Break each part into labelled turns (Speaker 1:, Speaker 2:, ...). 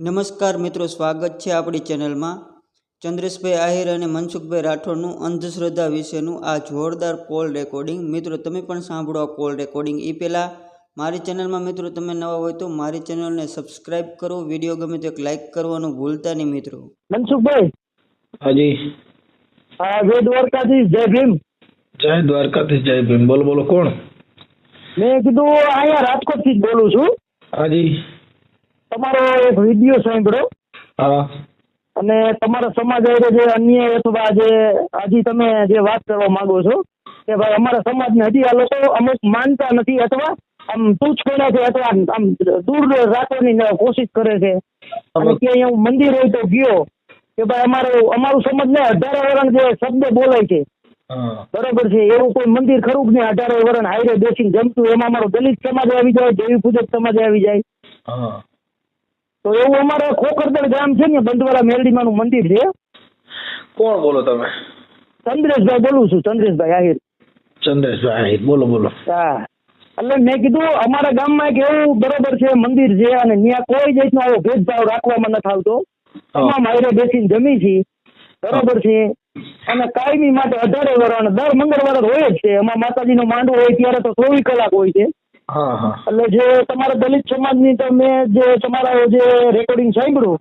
Speaker 1: નમસ્કાર મિત્રો સ્વાગત છે આપણી ચેનલમાં. ચંદ્રેશભાઈ આહિર અને મનસુખભાઈ રાઠોડનું અંધશ્રદ્ધા વિશેનું આ જોરદાર કોલ રેકોર્ડિંગ મિત્રો તમે પણ સાંભળો આ કોલ રેકોર્ડિંગ એ પહેલાં મારી ચેનલમાં મિત્રો તમે નવા હોય તો મારી ચેનલને સબસ્ક્રાઇબ કરો. વીડિયો ગમે તો એક લાઇક કરવાનું ભૂલતા નહીં મિત્રો.
Speaker 2: મનસુખભાઈ.
Speaker 3: હાજી.
Speaker 2: આ જય દ્વારકાધીશ જય ભીમ.
Speaker 3: જય દ્વારકાધીશ જય ભીમ. બોલો બોલો કોણ?
Speaker 2: મેં કીધું અહીંયા રાજકોટથી જ બોલું છું.
Speaker 3: હાજી.
Speaker 2: તમારો એક વીડિયો સાંભળ્યો અને તમારા સમાજ હારે જે અન્ય અથવા જે હજી તમે જે વાત કરવા માંગો છો કે ભાઈ અમારા સમાજને હજી આ લોકો અમુક માનતા નથી અથવા આમ તુચ્છ કરે છે અથવા આમ દૂર રાખવાની કોશિશ કરે છે. અને કે હું મંદિર હોય તો ગયો કે ભાઈ અમારું અમારું સમાજને અઢારે વરણ જે શબ્દ બોલાય છે. બરોબર છે એવું કોઈ મંદિર ખરું જ નહીં? અઢારે વરણ હાઈરે બેસીને જમતું એમાં અમારો દલિત સમાજ આવી જાય દેવી પૂજક સમાજ આવી જાય. તો એવું અમારે ખોખરદળ ગામ છે ને બંધવાળા મેરડીમાનું મંદિર છે.
Speaker 3: કોણ બોલો તમે?
Speaker 2: ચંદ્રેશભાઈ બોલું છું ચંદ્રેશભાઈ આહિર.
Speaker 3: ચંદ્રેશભાઈ બોલો બોલો.
Speaker 2: હા. એટલે મેં કીધું અમારા ગામમાં એક એવું બરોબર છે મંદિર છે અને ત્યાં કોઈ જાતનો આવો ભેદભાવ રાખવામાં નથી આવતો. તમામ હાઈરે બેસીને જમી છીએ બરોબર છે. અને કાયમી માટે અઢારે વરણ દર મંગળવારે હોય જ છે. એમાં માતાજીનો માંડવો હોય ત્યારે તો ચોવીસ કલાક હોય છે. એટલે જે તમારા દલિત સમાજની તો મેં જે તમારા જે રેકોર્ડિંગ સાંભળ્યું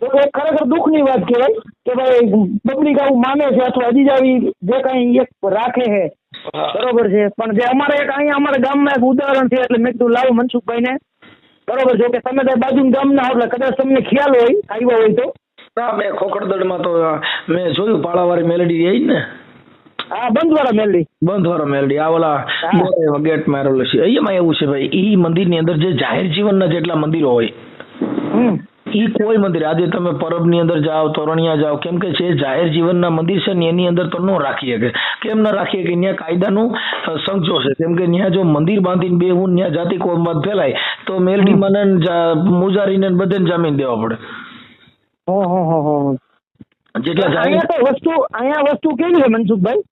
Speaker 2: તો એ ખરેખર દુઃખની વાત કહેવાય કે ભાઈ પબ્લિક આવું માને છે અથવા હજી આવી જે કઈ એક રાખે છે બરોબર છે. પણ જે અમારે એક અહીંયા અમારા ગામમાં એક ઉદાહરણ છે એટલે મેં કીધું લાવો મનસુખભાઈને. બરોબર છે કે તમે તો ગામ ગામના એટલે કદાચ તમને ખ્યાલ હોય આવ્યા હોય તો.
Speaker 3: ના મેં માં તો મેં જોયું પાળાવાળી મેલેડી એ ને.
Speaker 2: હા બંધવાળા મેલડી.
Speaker 3: બંધવાળો મેલડી. આ ઓલા ગેટ મારેલો છે. એમાં એવું છે ભાઈ ઈ મંદિરની અંદર જે જાહેર જીવનના જેટલા મંદિરો હોય ઈ કોઈ મંદિર. આજે તમે પરબની અંદર જાઓ તોરણિયા જાઓ કેમ કે જે જાહેર જીવનના મંદિર છે ને એની અંદર તો ન રાખી શકે. કેમ ન રાખીએ કે ત્યાં કાયદાનું સંજો છે. કેમ કે ત્યાં જો મંદિર બાંધીને બે હું ત્યાં જાતિ કોમવાદ ફેલાય તો મેલડી ને જા- મુજારીને ને બધાને જામીન દેવા પડે.
Speaker 2: અહીંયા તો વસ્તુ અહીંયા વસ્તુ કેવી છે મનસુખભાઈ?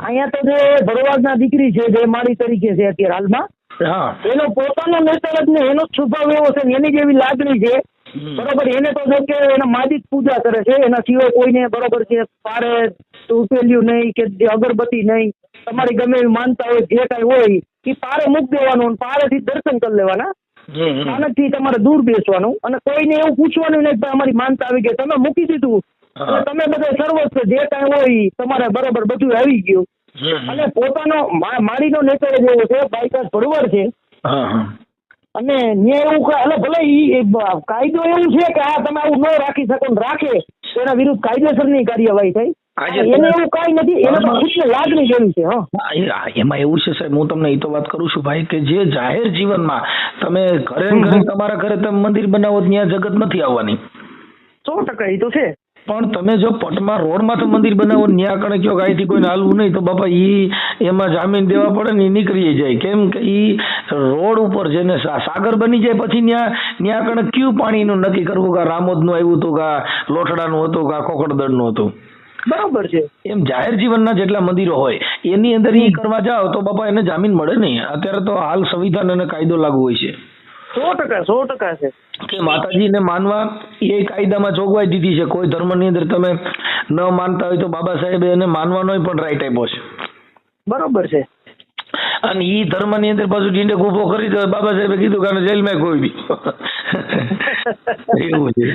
Speaker 2: અહીંયા તો જે ભરવાડના દીકરી છે જે માળી તરીકે છે અત્યારે હાલમાં એનો પોતાનો નેતર જ ને એનો સ્વભાવ એવો છે એની જેવી લાગણી છે. બરોબર એને તો જો કે એના માદિક પૂજા કરે છે એના સિવાય કોઈને બરોબર છે પારે ઉકેલ્યું નહીં કે અગરબત્તી નહીં તમારી ગમે એવી માનતા હોય જે કાંઈ હોય એ પારે મૂક દેવાનું પારેથી દર્શન કરી લેવાના.
Speaker 3: હમ,
Speaker 2: થી તમારે દૂર બેસવાનું અને કોઈને એવું પૂછવાનું નહીં અમારી માનતા આવી ગઈ તમે મૂકી દીધું. એટલે તમે બધા સર્વસ્વ જે કાંઈ હોય તમારે બરોબર બધું આવી ગયું. અને પોતાનો મારીનો માળીનો નેતર જ એવો છે બાયકાસ ભરવડ છે. અને ન્યાય એવું એટલે ભલે ઈ કાયદો એવું છે કે આ તમે આવું ન રાખી શકો રાખે તો એના વિરુદ્ધ કાયદેસરની કાર્યવાહી થાય એને એવું કાંઈ નથી એને તો ખુદને લાગણી જેવી છે હા,
Speaker 3: એમાં એવું છે સાહેબ હું તમને એ તો વાત કરું છું ભાઈ કે જે જાહેર જીવનમાં તમે ઘરે ઘરે તમારા ઘરે તમે મંદિર બનાવો ત્યાં જગત નથી આવવાની.
Speaker 2: સો ટકા એ તો છે.
Speaker 3: પણ તમે જો પટમાં રોડમાં તો મંદિર બનાવો ન્યા કણે કયો ગાયથી કોઈને હાલવું નહીં તો બાપા ઈ એમાં જામીન દેવા પડે ને નીકળી જાય. કેમ કે ઈ રોડ ઉપર જેને સાગર બની જાય પછી ન્યા ન્યા કણે કયું પાણીનું નક્કી કરવું કા રામોદ રામોદનું આવ્યું હતું કા લોઠડાનું હતું કા કોકડદળનું હતું?
Speaker 2: બરાબર છે.
Speaker 3: એમ જાહેર જીવનના જેટલા મંદિરો હોય એની અંદર ઈ કરવા જાઓ તો બાપા એને જામીન મળે નહીં. અત્યારે તો હાલ સંવિધાન અને કાયદો લાગુ હોય છે.
Speaker 2: સો ટકા સો ટકા છે.
Speaker 3: કે માતાજીને માનવા એ કાયદામાં જોગવાઈ દીધી છે. કોઈ ધર્મની અંદર તમે ન માનતા હોય તો બાબા સાહેબે એને માનવાનો પણ રાઈટ આપ્યો છે.
Speaker 2: બરોબર છે.
Speaker 3: અને ઈ ધર્મની અંદર પાછું ડીંડે ઊભો કરી દો બાબા સાહેબે કીધું કે જેલમાં કોઈ બી એવું છે.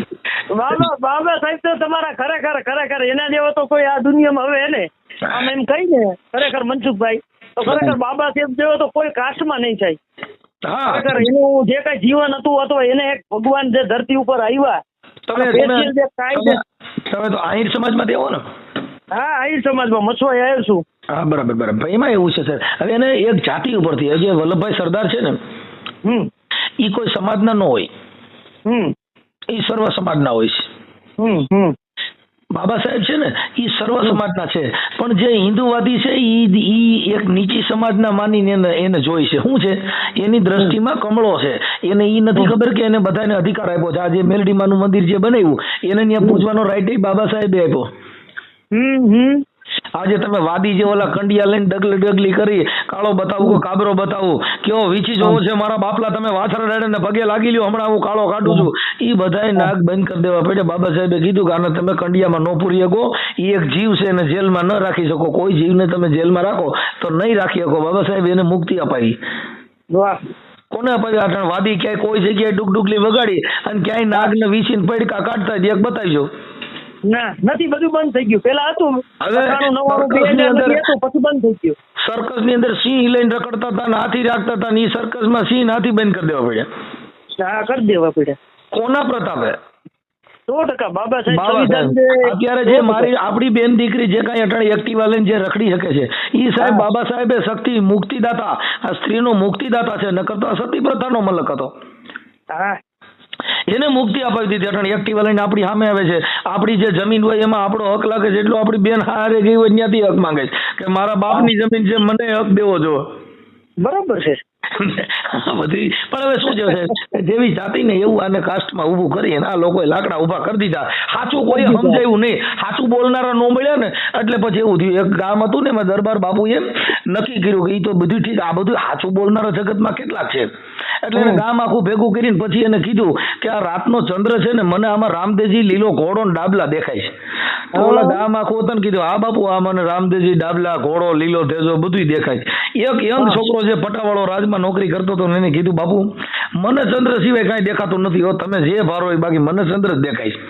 Speaker 2: બાબા બાબા સાહેબ તો તમારા ખરેખર ખરેખર એના જેવો તો કોઈ આ દુનિયામાં હવે એને આમ એમ કહીને ખરેખર મનસુખભાઈ તો ખરેખર બાબા સાહેબ જેવો તો કોઈ કાસ્ટમાં નહીં થાય. ખરેખર એનું જે કઈ જીવન હતું અથવા એને એક ભગવાન જે ધરતી ઉપર આવ્યા
Speaker 3: તમે તમે તો આહિર સમાજમાં દેવો ને?
Speaker 2: હા આહિર સમાજમાં મછવાઈ આવ્યો છું.
Speaker 3: હા બરાબર બરાબર. એમાં એવું છે સર. હવે એને એક જાતિ ઉપરથી જે વલ્લભભાઈ સરદાર છે ને
Speaker 2: હમ.
Speaker 3: ઈ કોઈ સમાજના ન હોય.
Speaker 2: હમ.
Speaker 3: ઈ સર્વ સમાજના હોય છે.
Speaker 2: હમ હમ.
Speaker 3: બાબા સાહેબ છે ને એ સર્વ સમાજના છે. પણ જે હિન્દુવાદી છે ઈ ઈ એક નીચી સમાજના માનીને એને એને જોઈ છે. શું છે? એની દ્રષ્ટિમાં કમળો છે. એને એ નથી ખબર કે એને બધાને અધિકાર આપ્યો છે. આ જે મેલડીમાનું મંદિર જે બનાવ્યું એને ત્યાં પૂજવાનો રાઈટ બાબા સાહેબે આપ્યો.
Speaker 2: હમ હમ.
Speaker 3: આજે તમે વાદી જે ઓલા કંડિયા લઈને ડગલી ડગલી કરી, કાળો બતાવું કે કાબરો બતાવું કેવો વીછી જોવો છે, મારા બાપલા તમે વાછરા રેડે ને પગે લાગી લ્યો, હમણાં હું કાળો કાઢું છું. એ બધાય નાક બંધ કરી દેવા પડે બાબા સાહેબે કીધું કે આને તમે કંડિયામાં ન પૂરી શકો એ એક જીવ છે, એને જેલમાં ન રાખી શકો. કોઈ જીવને તમે જેલમાં રાખો, તો નહીં રાખી શકો. બાબા સાહેબ એને મુક્તિ અપાવી કોને અપાવી આટણ વાદી ક્યાંય કોઈ જગ્યાએ ડુકડુકલી વગાડી અને ક્યાંય નાગને વીસીને પડકા કાઢતા એક બતાવજો.
Speaker 2: ના નથી બધું બંધ થઈ ગયું. પેલા હતું. પછી બંધ થઈ ગયું.
Speaker 3: સર્કસની અંદર સિંહ લઈને રખડતા હતા ને હાથી રાખતા હતા ને સર્કસમાં સિંહ હાથી બંધ કરી દેવા પડ્યા.
Speaker 2: હા કરી દેવા પડ્યા.
Speaker 3: કોના પ્રતાપે?
Speaker 2: સો ટકા બાબા સાહેબ
Speaker 3: બાબા
Speaker 2: સંવિધાન
Speaker 3: સાહેબ
Speaker 2: જે-
Speaker 3: અત્યારે જે મારી આપણી બેન દીકરી જે કાંઈ અટાણે એક્ટિવા લઈને જે રખડી શકે છે ઈ સાહેબ બાબા સાહેબે શક્તિ મુક્તિદાતા આ સ્ત્રીનો મુક્તિદાતા છે નકર તો આ સતી પ્રથાનો મલક હતો.
Speaker 2: હા.
Speaker 3: એને મુક્તિ અપાવી દીધી અટાણે. એક્ટિવા લઈને આપણી સામે આવે છે. આપણી જે જમીન હોય એમાં આપણો હક લાગે છે. એટલું આપણી બેન હારે ગઈ હોય ત્યાંથી હક માંગે છે. કે મારા બાપની જમીન છે મને હક દેવો જો.
Speaker 2: બરાબર છે.
Speaker 3: બધી પણ હવે શું છે? જેવી જાતિ ને એવું આને કાસ્ટમાં ઊભું કરી આ લોકોએ લાકડા ઊભા કરી દીધા. સાચું કોઈ સમજાયું નહીં. સાચું બોલનારા નો મળ્યા ને એટલે પછી એવું થયું. એક ગામ હતું ને એમાં દરબાર બાપુએ નક્કી કર્યું કે એ તો બધું ઠીક. આ બધું સાચું બોલનારા જગતમાં કેટલાક છે. એટલે એને ગામ આખું ભેગું કરીને પછી એને કીધું કે આ રાતનો ચંદ્ર છે ને મને આમાં રામદેવજી લીલો ઘોડો ને ડાબલા દેખાય છે. તો ઓલા ગામ આખું હતું ને કીધું હા બાપુ આ મને રામદેવજી ડાબલા ઘોડો લીલો તેજો બધું દેખાય છે. એક યંગ છોકરો છે પટાવાળો રાજમાં નોકરી કરતો હતો ને એને કીધું બાપુ મને ચંદ્ર સિવાય કાંઈ દેખાતું નથી હો તમે જે ભારો એ બાકી મને ચંદ્ર જ દેખાય છે.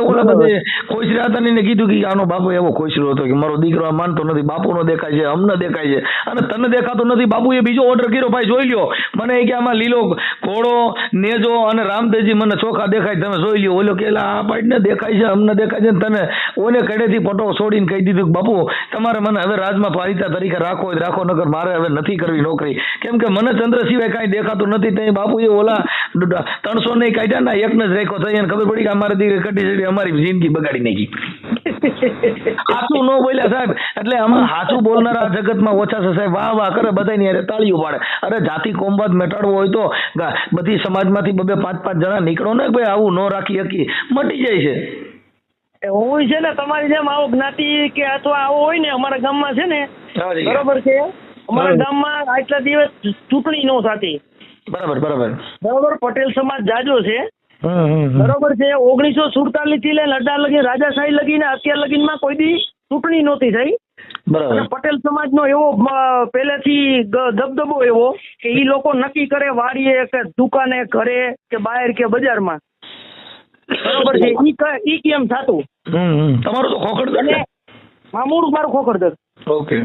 Speaker 3: એટલે ઓલા બધે ખોઈસરા હતા ને કીધું કે આનો બાપુ એવો ખોઈસરો હતો કે મારો દીકરો આ માનતો નથી બાપુનો દેખાય છે અમને દેખાય છે. અને તને દેખાતો નથી બાપુએ બીજો ઓર્ડર કર્યો ભાઈ જોઈ લ્યો. મને કે આમાં લીલો ઘોડો નેજો અને રામદેવજી મને ચોખા દેખાય તમે જોઈ લ્યો. ઓલો કે આ પાડને દેખાય છે અમને દેખાય છે. તને ઓને કડેથી પટો છોડીને કહી દીધું કે બાપુ તમારે મને હવે રાજમાં પારિતા તરીકે રાખો હોય રાખો નકર મારે હવે નથી કરવી નોકરી. કેમ કે મને ચંદ્ર સિવાય કાંઈ દેખાતું નથી તે બાપુએ ઓલા ત્રણસો ને કાઢ્યા ને એકને જ રાખ્યો થઈ ખબર પડી કે અમારે દીકરી કટી અમારી જિંદગી બગાડી નાખી. સાચું ન બોલ્યા સાહેબ એટલે આમાં સાચું બોલનારા આ જગતમાં ઓછા છે સાહેબ. વાહ વાહ કરે બધાની અરે તાળીઓ પાડે. અરે જાતિ કોમવાદ મેટાડવો હોય તો બધી સમાજમાંથી બબે પાંચ પાંચ જણા નીકળો ને ભાઈ આવું ન રાખી હકી મટી જાય છે.
Speaker 2: હું હોય છે ને તમારી જેમ આવો જ્ઞાતિ કે અથવા આવો હોય ને અમારા ગામમાં છે ને
Speaker 3: બરોબર
Speaker 2: છે? અમારા. ગામમાં આટલા દિવસ ચૂંટણી નો થતી.
Speaker 3: બરાબર બરાબર.
Speaker 2: બરોબર પટેલ સમાજ જાજો છે. બરોબર છે ઓગણીસો સુડતાલીસથી લઈને અઢાર લગી રાજાશાહી લગીને અત્યાર લગીનમાં કોઈ દી ચૂંટણી નહોતી થઈ.
Speaker 3: બરાબર.
Speaker 2: પટેલ સમાજનો એવો મ, પહેલેથી દબદબો એવો કે ઈ લોકો નક્કી કરે વાડીએ કે દુકાને ઘરે કે બહાર કે બજારમાં. બરોબર છે ઈ ઈ કેમ થતું.
Speaker 3: તમારું તો ખોખડ
Speaker 2: અને
Speaker 3: ને
Speaker 2: મામૂળ મારું ખોખરદર
Speaker 3: ઓકે.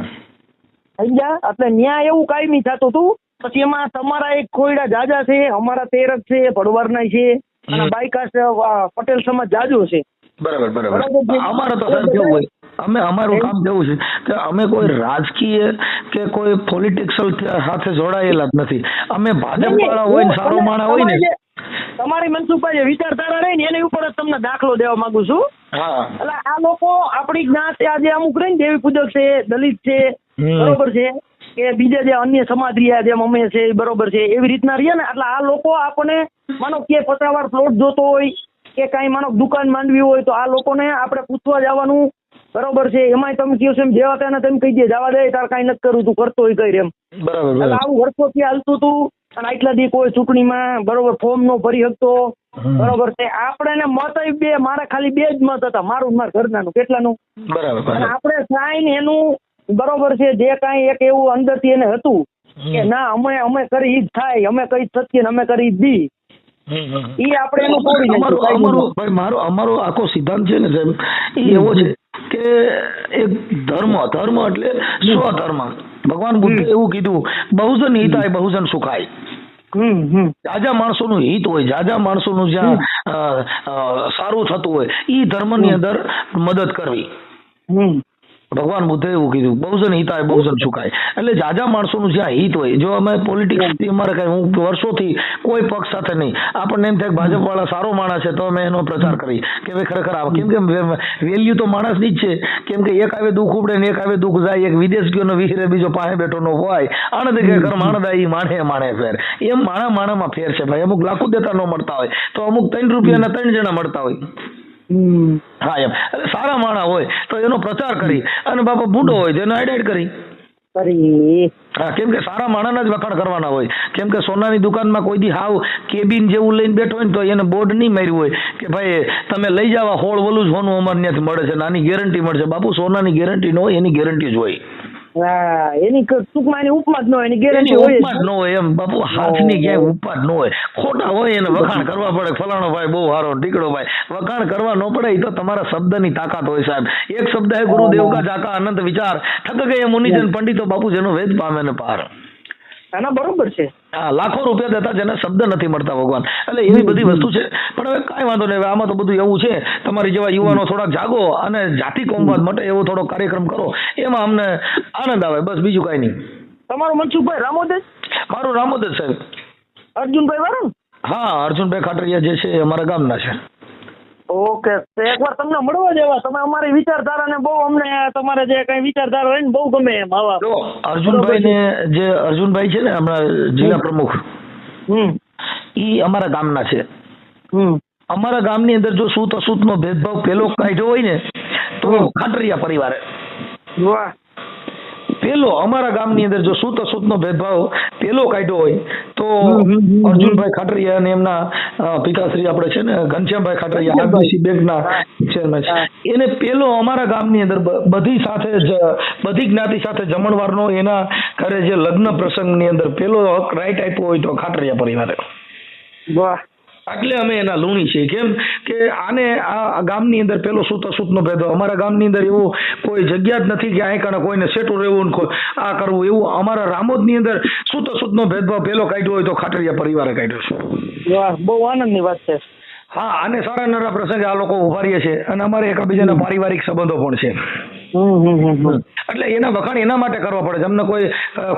Speaker 2: સમજ્યા? એટલે ન્યા એવું કાયમી થતું હતું પછી એમાં તમારા એક કોયડા જાજા છે અમારા તેરક છે ભડવારના છે. અને
Speaker 3: હમ.
Speaker 2: બાયકા છે આ પટેલ સમાજ જાજુ છે.
Speaker 3: બરાબર બરાબર.
Speaker 2: બરાબર
Speaker 3: અમારે તો સાહેબ કેવું હોય? અમે અમારું કામ કેવું છે કે અમે કોઈ રાજકીય કે કોઈ પોલિટિક્સલ સાથે જોડાયેલા જ નથી. અમે ભાજપ વાળા હોય ને સારો હોય ને.
Speaker 2: તમારી મનસુખભાઈ જે વિચારધારા રહી ને એની ઉપર જ તમને દાખલો દેવા માંગુ છું. એટલે આ લોકો આપણી જ્ઞાત આજે અમુક રહી ને દેવી પૂજક છે દલિત છે બરોબર છે. કે બીજા જે અન્ય સમાજ રહ્યા જેમ અમે છે એ બરોબર છે એવી રીતના રહ્યા ને? એટલે આ લોકો આપણને માનો કે પચાવાર પ્લોટ જોતો હોય કે કાંઈ માનો દુકાન માંડવી હોય તો આ લોકોને આપણે પૂછવા જવાનું બરોબર છે. એમાંય તમે કહો છો એમ જેવા તેને તેમ કહી દે જવા દે તાર કાંઈ નથી કરું તું કરતો હોય કઈ એમ.
Speaker 3: બરાબર
Speaker 2: આવું વર્ષોથી હાલતું હતું અને આટલા દી કોઈ ચૂંટણીમાં બરોબર ફોર્મ નો ભરી શકતો. બરોબર છે. આપણે ને મત બે મારા ખાલી બે જ મત હતા મારું મારા ઘરનાનું કેટલાનું?
Speaker 3: બરાબર
Speaker 2: આપણે સાઈન એનું બરોબર છે જે કાંઈ એક એવું અંદરથી એને હતું કે ના અમે અમે કરી ઈ જ થાય અમે કઈ સત્ય ને અમે કરી
Speaker 3: હમ.
Speaker 2: ઈ આપણે એનું કોડી
Speaker 3: અમારું ભાઈ મારો અમારો આખો સિદ્ધાંત છે ને સાહેબ ઈ એવો છે કે એક ધર્મ ધર્મ એટલે સ્વધર્મ. ભગવાન બુદ્ધે એવું કીધું બહુજન હિતાય બહુજન સુખાય. જાજા માણસોનું હિત હોય જાજા માણસોનું જ્યાં સારું થતું હોય ઈ ધર્મની અંદર મદદ કરવી.
Speaker 2: હમ.
Speaker 3: ભગવાન બુદ્ધે એવું કીધું બહુજન હિતાય બહુજન સુખાય એટલે જાજા માણસોનું જ્યાં હિત હોય. જો અમે પોલિટિક્સ અમારે કઈ હું વર્ષોથી કોઈ પક્ષ સાથે નહીં. આપણને એમ થાય ભાજપ વાળા સારો માણસ છે તો અમે એનો પ્રચાર કરી. કે ભાઈ ખરેખર આવે કેમ કે વેલ્યુ તો માણસની જ છે. કેમ કે એક આવે દુઃખ ઉપડે ને એક આવે દુઃખ જાય એક વિદેશ ગયો વિહરે બીજો પાસે બેઠો નો હોય. આણંદ કે ઘર માણદા માણે માણે ફેર. એમ માણા માણામાં ફેર છે ભાઈ. અમુક લાખો દેતા ન મળતા હોય. તો અમુક ત્રણ રૂપિયાના ત્રણ જણા મળતા હોય. હા એમ. એટલે સારા માણસ હોય તો એનો પ્રચાર કરી અને બાપા બુડો હોય તો એને કરી. હા કેમ કે સારા માણાના જ વખાણ કરવાના હોય. કેમ કે સોનાની દુકાનમાં કોઈ દી હાવ કેબિન જેવું લઈને બેઠો હોય ને તો એને બોર્ડ નહીં માર્યું હોય કે ભાઈ તમે લઈ જાવા હોળ વલું જ સોનું અમારે ત્યાંથી મળે છે નાની ગેરંટી મળશે બાપુ સોનાની ગેરંટી ન હોય એની ગેરંટી જ હોય.
Speaker 2: હા એની ટૂંકમાં એની ઉપમા જ ન હોય એની ગેરંટી હોય
Speaker 3: ઉપમા જ ન હોય એમ બાપુ હાથની ક્યાંય ઉપમા જ ન હોય. ખોટા હોય એને વખાણ કરવા પડે. ફલાણો ભાઈ બહુ સારો ટીકડો ભાઈ. વખાણ કરવા ન પડે એ તો તમારા શબ્દની તાકાત હોય સાહેબ. એક શબ્દ હે ગુરુદેવ કા જાકા અનંત વિચાર. થક ગયે મુનિજન પંડિતો બાપુ જેનો વેદ પામે ને પાર.
Speaker 2: આના બરોબર છે.
Speaker 3: હા લાખો રૂપિયા દેતા જેને શબ્દ નથી મળતા ભગવાન. એટલે એવી બધી વસ્તુ છે. પણ હવે કાંઈ વાંધો નહીં આમાં તો બધું એવું છે. તમારી જેવા યુવાનો થોડાક જાગો અને જાતિ કોમવાદ માટે એવો થોડો કાર્યક્રમ કરો. એમાં અમને આનંદ આવે બસ બીજું કાંઈ નહીં.
Speaker 2: તમારું મનસુખભાઈ રામોદે
Speaker 3: મારું રામોદ સાહેબ.
Speaker 2: અર્જુનભાઈ વારું
Speaker 3: હા અર્જુનભાઈ ખાટરિયા જે છે અમારા ગામના છે.
Speaker 2: ઓકે. એકવાર તમને મળવા જેવા તમે અમારી વિચારધારાને બહુ અમને તમારે જે કઈ વિચારધારા હોય ને બહુ ગમે એમ આવા.
Speaker 3: અર્જુનભાઈ ને જે અર્જુનભાઈ છે ને હમણાં જિલ્લા પ્રમુખ ઈ અમારા ગામના છે. અમારા ગામની અંદર જો સૂત નો ભેદભાવ પેલો કાઢ્યો હોય ને તો ખાટરિયા પરિવારે.
Speaker 2: વાહ.
Speaker 3: પેલો અમારા ગામની અંદર જો સૂત અસૂતનો ભેદભાવ પેલો કાઢ્યો હોય તો. અર્જુનભાઈ ખાટરિયા અને એમના પિતાશ્રી આપણે છે ને ઘનશ્યામભાઈ ખાટરિયા આરબીસી બેંકના ચેરમેન છે. એને પેલો અમારા ગામની અંદર બધી સાથે બધી જ્ઞાતિ સાથે જમણવારનો એના ઘરે જે લગ્ન પ્રસંગની અંદર પેલો હક રાઈટ આપ્યો હોય તો ખાટરિયા પરિવારે
Speaker 2: વાહ
Speaker 3: એટલે અમે એના લુણી છીએ. કેમ કે આને આ ગામની અંદર પેલો સૂતા સૂતનો ભેદભાવ અમારા ગામની અંદર એવું કોઈ જગ્યા જ નથી કે અહીં કણે કોઈને સેટું રહેવું ને આ કરવું. એવું અમારા રામોદની અંદર સૂતા સૂતનો ભેદભાવ પેલો કાઢ્યો હોય તો ખાટરિયા પરિવારે કાઢ્યો છે.
Speaker 2: વાહ બહુ આનંદની વાત છે.
Speaker 3: હા અને સારા નરા પ્રસંગે આ લોકો ઊભા રહીએ છે. અને અમારે એકબીજાના પારિવારિક સંબંધો પણ છે. એટલે એના વખાણ એના માટે કરવા પડે છે. અમને કોઈ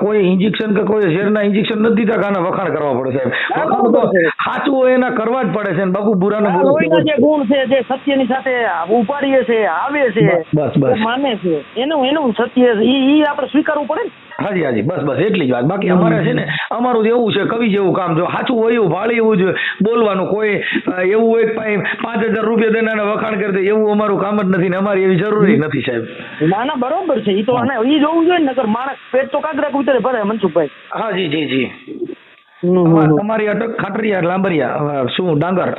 Speaker 3: કોઈ ઇન્જેક્શન કે કોઈ ઝેરના ઇન્જેક્શન નથી દીધા કે વખાણ કરવા પડે સાહેબ વખાણ તો. સાચું હોય એના કરવા જ પડે છે ને બાપુ બુરું કહેવું જ
Speaker 2: ગુણ છે જે સત્યની સાથે ઉપાડીએ છે આવે છે
Speaker 3: બસ, બસ.
Speaker 2: માને છે. એનું એનું સત્ય એ આપણે સ્વીકારવું પડે ને.
Speaker 3: હાજી હાજી. બસ બસ. એટલી જ વાત. બાકી અમારે છે ને અમારું તો એવું છે કવિ જેવું કામ જો સાચું હોય એવું ભાળી એવું જ બોલવાનું. કોઈ એવું હોય કે પાંચ હજાર રૂપિયા દઈને વખાણ કરી દે એવું અમારું કામ જ નથી ને અમારી એવી જરૂરી નથી સાહેબ.
Speaker 2: ના ના બરોબર છે. ઈ તો અને એ જોવું જોઈએ ને નકર માણસ પેટ તો કાગરા ઉતરે ભરે મનસુખભાઈ.
Speaker 3: હા જી જી. જી અમાર- અટક ખાટરિયા લાંબરિયા શું ડાંગર?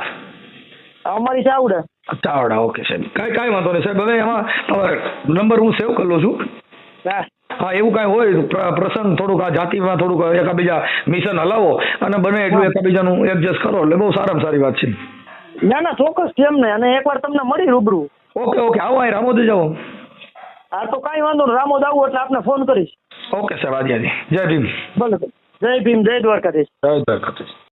Speaker 2: અમારી ચાવડા
Speaker 3: ચાવડા ઓકે સાહેબ. કાંઈ કાંઈ વાંધો નહીં સાહેબ. હવે એમાં નંબર હું સેવ કરી લઉં છું.
Speaker 2: હા.
Speaker 3: હા એવું કાંઈ હોય પ્ર- પ્રસંગ થોડુંક આ જાતિમાં થોડુંક એકાબીજા મિશન હલાવો અને બને એટલું એકાબીજાનું એડજસ્ટ કરો. એટલે બહુ સારામાં સારી વાત છે.
Speaker 2: ના ના ચોક્કસ કેમ ને અને એકવાર તમને મળી રૂબરૂ.
Speaker 3: Okay okay. આવો અહીં રામોદ જાઓ.
Speaker 2: હા તો કાંઈ વાંધો નહીં. રામોદ આવું એટલે આપને ફોન કરીશ.
Speaker 3: ઓકે સાહેબ. આજે હાજી. જય ભીમ.
Speaker 2: ભલે. જય ભીમ જય દ્વારકાધીશ.
Speaker 3: જય દ્વારકાધીશ.